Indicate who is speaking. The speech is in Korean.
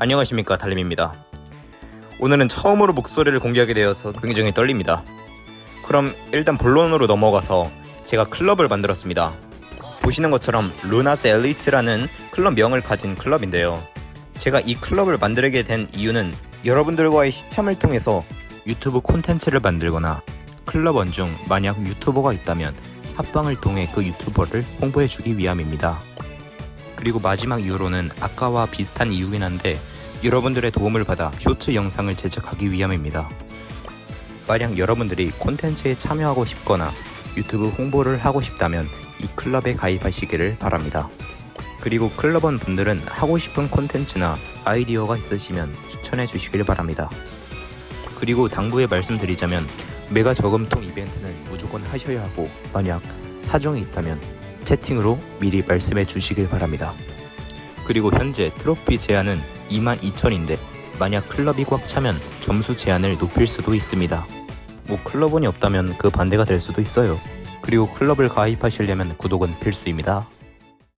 Speaker 1: 안녕하십니까 달림입니다. 오늘은 처음으로 목소리를 공개하게 되어서 굉장히 떨립니다. 그럼 일단 본론으로 넘어가서 제가 클럽을 만들었습니다. 보시는 것처럼 루나스 엘리트라는 클럽 명을 가진 클럽인데요. 제가 이 클럽을 만들게 된 이유는 여러분들과의 시참을 통해서 유튜브 콘텐츠를 만들거나 클럽원 중 만약 유튜버가 있다면 합방을 통해 그 유튜버를 홍보해주기 위함입니다. 그리고 마지막 이유로는 아까와 비슷한 이유긴 한데 여러분들의 도움을 받아 쇼츠 영상을 제작하기 위함입니다. 만약 여러분들이 콘텐츠에 참여하고 싶거나 유튜브 홍보를 하고 싶다면 이 클럽에 가입하시기를 바랍니다. 그리고 클럽원 분들은 하고 싶은 콘텐츠나 아이디어가 있으시면 추천해 주시길 바랍니다. 그리고 당부에 말씀드리자면 메가 저금통 이벤트는 무조건 하셔야 하고 만약 사정이 있다면 채팅으로 미리 말씀해 주시길 바랍니다. 그리고 현재 트로피 제한은 22,000인데 만약 클럽이 꽉 차면 점수 제한을 높일 수도 있습니다. 뭐 클럽원이 없다면 그 반대가 될 수도 있어요. 그리고 클럽을 가입하시려면 구독은 필수입니다.